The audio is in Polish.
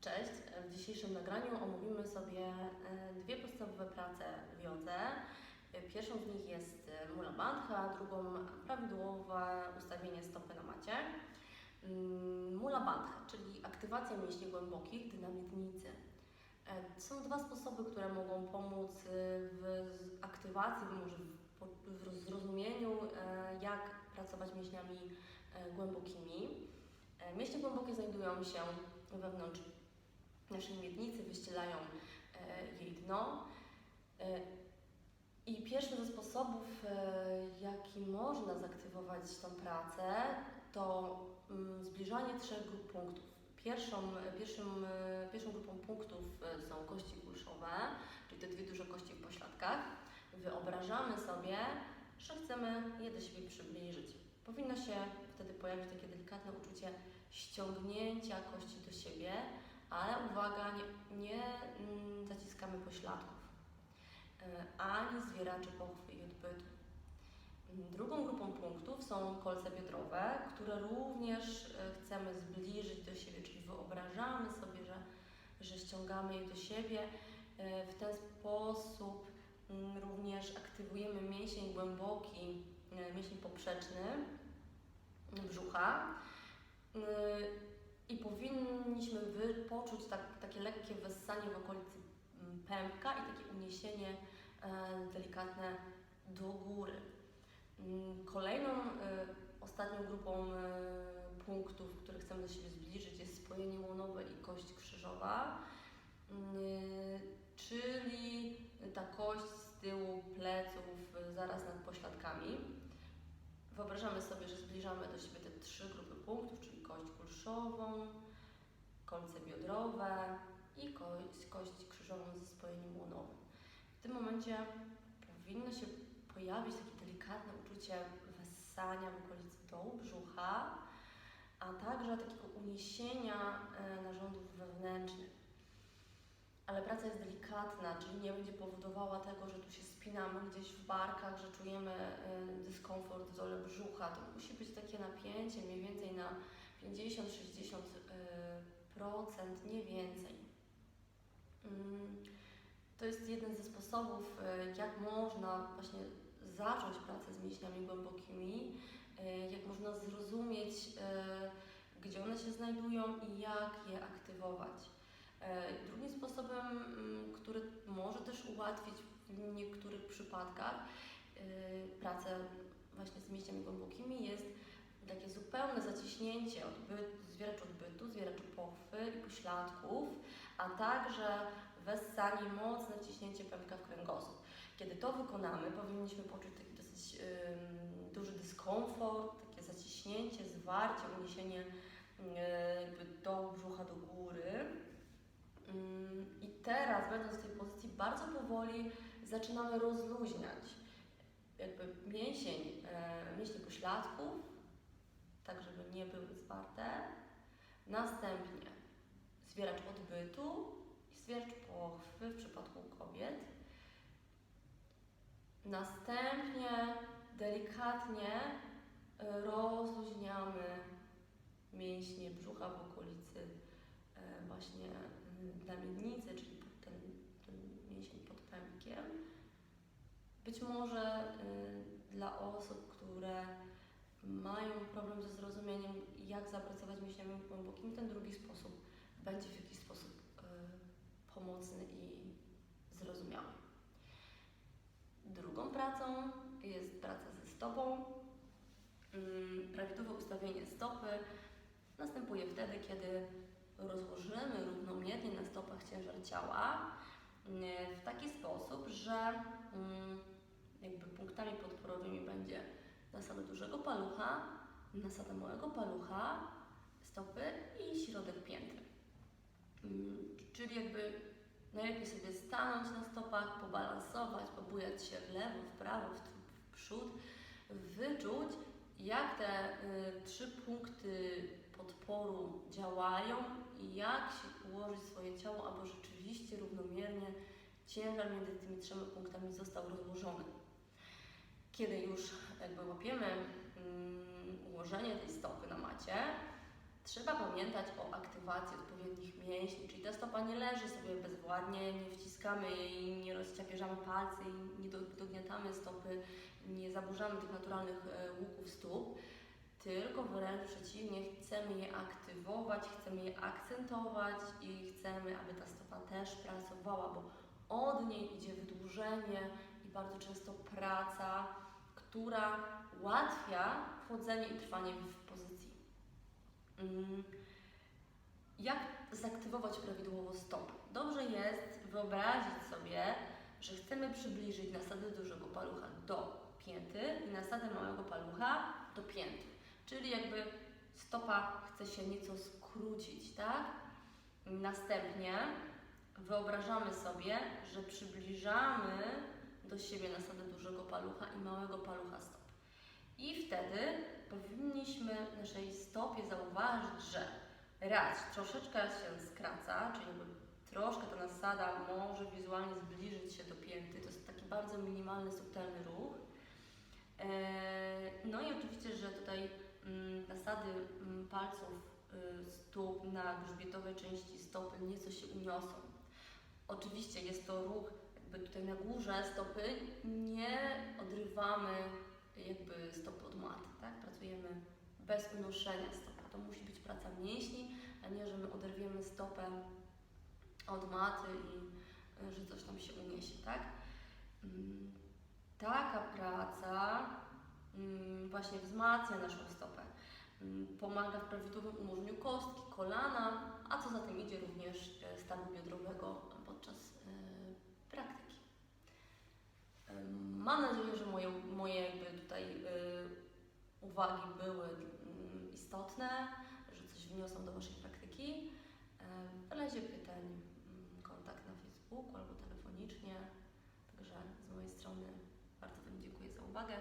Cześć! W dzisiejszym nagraniu omówimy sobie e, dwie podstawowe prace w jodze. Pierwszą z nich jest e, Mula Bandha, drugą prawidłowe ustawienie stopy na macie. Mm, Mula Bandha, czyli aktywacja mięśni głębokich, gdy na miednicy. E, Są dwa sposoby, które mogą pomóc w aktywacji, może w, zrozumieniu, jak pracować mięśniami głębokimi. Mięśnie głębokie znajdują się wewnątrz naszej miednicy, wyścielają e, jej dno. E, I pierwszy ze sposobów, e, jaki można zaktywować tą pracę, to mm, zbliżanie trzech grup punktów. Pierwszą, pierwszym, pierwszą grupą punktów są kości kulszowe, czyli te dwie duże kości w pośladkach. Wyobrażamy sobie, że chcemy je do siebie przybliżyć. Powinno się wtedy pojawić takie delikatne uczucie ściągnięcia kości do siebie, ale uwaga, nie, nie mm, zaciskamy pośladków, e, ani zwieraczy pochwy i odbytu. Mm, Drugą grupą punktów są kolce biodrowe, które również e, chcemy zbliżyć do siebie, czyli wyobrażamy sobie, że, że ściągamy je do siebie. E, W ten sposób mm, również aktywujemy mięsień głęboki, mięsień poprzeczny brzucha. I powinniśmy poczuć tak, takie lekkie wessanie w okolicy mm, pępka i takie uniesienie e, delikatne do góry. Mm, Kolejną, e, ostatnią grupą e, punktów, które chcemy do siebie zbliżyć jest spojenie łonowe i kość krzyżowa, y, czyli ta kość z tyłu pleców zaraz nad pośladkami. Wyobrażamy sobie, że zbliżamy do siebie te trzy grupy kulszową, kolce biodrowe i kość, kość krzyżową ze spojeniem łonowym. W tym momencie powinno się pojawić takie delikatne uczucie wessania w okolicy dołu brzucha, a także takiego uniesienia e, narządów wewnętrznych. Ale praca jest delikatna, czyli nie będzie powodowała tego, że tu się spinamy gdzieś w barkach, że czujemy y, dyskomfort w dole brzucha. To musi być takie napięcie mniej więcej na 50-60%, procent, nie więcej. Mm, To jest jeden ze sposobów, y, jak można właśnie zacząć pracę z mięśniami głębokimi, y, jak można zrozumieć, y, gdzie one się znajdują i jak je aktywować. Drugim sposobem, mm, który może też ułatwić w niektórych przypadkach pracę właśnie z mięśniami głębokimi takie zupełne zaciśnięcie odbyt, zwieracz odbytu, zwieracz pochwy i pośladków, a także wessanie, mocne ciśnięcie pępka w kręgosłup. Kiedy to wykonamy, powinniśmy poczuć taki dosyć ym, duży dyskomfort, takie zaciśnięcie, zwarcie, uniesienie yy, jakby dołu brzucha do góry. I teraz, będąc w tej pozycji, bardzo powoli zaczynamy rozluźniać jakby mięsień, e, mięśnie pośladków, tak żeby nie były zwarte. Następnie zwieracz odbytu i zwieracz pochwy w przypadku kobiet. Następnie delikatnie rozluźniamy mięśnie brzucha w okolicy e, właśnie y, dla miednicy, czyli pod ten, ten mięsień pod pępkiem. Być może y, dla osób, które mają problem ze zrozumieniem, jak zapracować mięśniami głębokimi, ten drugi sposób będzie w jakiś sposób y, pomocny i zrozumiały. Drugą pracą jest praca ze stopą. Ym, Prawidłowe ustawienie stopy następuje wtedy, kiedy rozłożymy równomiernie na stopach ciężar ciała yy, w taki sposób, że mm, jakby punktami podporowymi będzie nasada dużego palucha, nasada małego palucha, stopy i środek pięty. Mm, Czyli jakby najlepiej sobie stanąć na stopach, pobalansować, pobujać się w lewo, w prawo, w, w przód, wyczuć jak te y, trzy punkty podporu działają i jak się ułożyć swoje ciało, aby rzeczywiście równomiernie ciężar między tymi trzema punktami został rozłożony. Kiedy już jakby łapiemy mm, ułożenie tej stopy na macie, trzeba pamiętać o aktywacji odpowiednich mięśni, czyli ta stopa nie leży sobie bezwładnie, nie wciskamy jej, nie rozciapierzamy palcy nie do- dogniatamy stopy, nie zaburzamy tych naturalnych e, łuków stóp, tylko wręcz przeciwnie, chcemy je aktywować, chcemy je akcentować i chcemy, aby ta stopa też pracowała, bo od niej idzie wydłużenie i bardzo często praca, która ułatwia wchodzenie i trwanie w pozycji. Mm, Jak zaktywować prawidłowo stopę? Dobrze jest wyobrazić sobie, że chcemy przybliżyć nasadę dużego palucha do pięty i nasadę małego palucha do pięty. Czyli jakby stopa chce się nieco skrócić, tak? Następnie wyobrażamy sobie, że przybliżamy do siebie nasadę dużego palucha i małego palucha stop. I wtedy powinniśmy naszej stopie zauważyć, że raz troszeczkę się skraca, czyli troszkę ta nasada może wizualnie zbliżyć się do pięty. To jest taki bardzo minimalny, subtelny ruch. Eee, No i oczywiście, że tutaj mm, nasady mm, palców y, stóp na grzbietowej części stopy nieco się uniosą. Oczywiście jest to ruch jakby tutaj na górze stopy, nie odrywamy jakby stopy od maty, tak? Pracujemy bez unoszenia stopy. To musi być praca mięśni, a nie, że my oderwiemy stopę od maty i y, że coś tam się uniesie, tak? Mm, Taka praca mm, właśnie wzmacnia naszą stopę, mm, pomaga w prawidłowym ułożeniu kostki, kolana, a co za tym idzie również e, stawu biodrowego Mam nadzieję, że moje, moje jakby tutaj e, uwagi były mm, istotne, że coś wniosą do Waszej praktyki. E, W razie pytań mm, kontakt na Facebooku albo telefonicznie. Także z mojej strony bardzo Wam dziękuję za uwagę.